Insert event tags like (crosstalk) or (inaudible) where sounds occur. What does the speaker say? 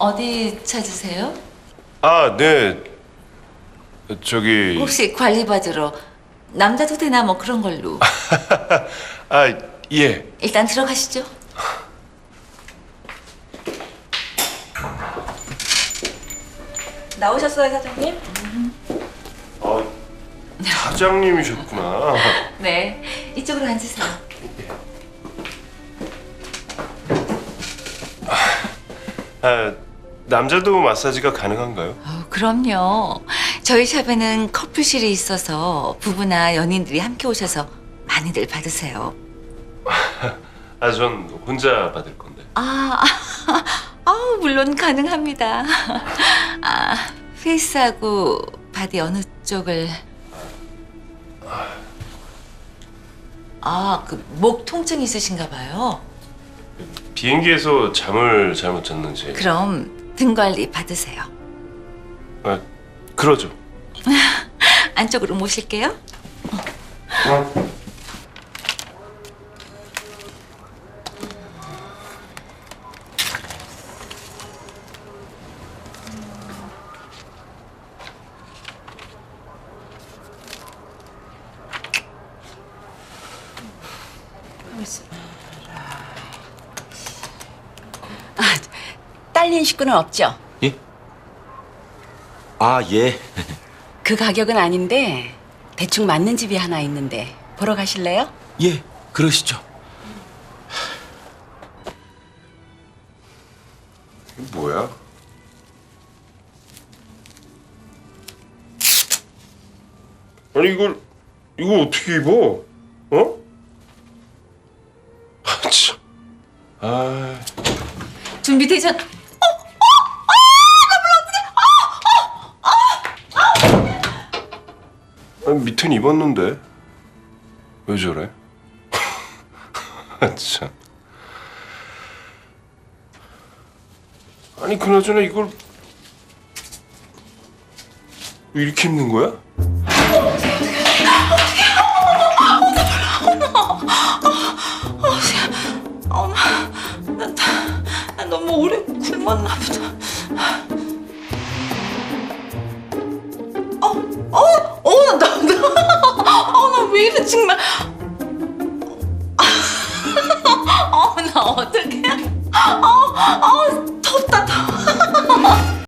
어디 찾으세요? 아, 네. 저기 혹시 관리 받으러 남자도 되나 뭐 그런 걸로. (laughs) 아, 예. 일단 들어가시죠. 나오셨어요, 사장님? 아, 사장님이셨구나. (laughs) 네. 이쪽으로 앉으세요. 아, 남자도 마사지가 가능한가요? 어, 그럼요. 저희 샵에는 커플실이 있어서 부부나 연인들이 함께 오셔서 많이들 받으세요. (laughs) 아, 전 혼자 받을 건데. 아, (laughs) 아, 물론 가능합니다. (laughs) 아, 페이스하고 바디 어느 쪽을? 아, 그 목 통증 있으신가 봐요. 비행기에서 잠을 잘못 잤는지. 그럼 등 관리 받으세요. 아, 그러죠. (laughs) 안쪽으로 모실게요. 딸린 식구는 없죠? 예? 아, 예. (laughs) 그 가격은 아닌데 대충 맞는 집이 하나 있는데 보러 가실래요? 예, 그러시죠. 이게 뭐야? 아니 이걸 이거 어떻게 입어? 어? 아, 참. 아, 준비되셨? 아니, 밑은 입었는데 왜 저래? 아, 참. 아니 그나저나 이걸 왜 이렇게 입는 거야? 나 너무 오래 굶었나 보다. 어떻게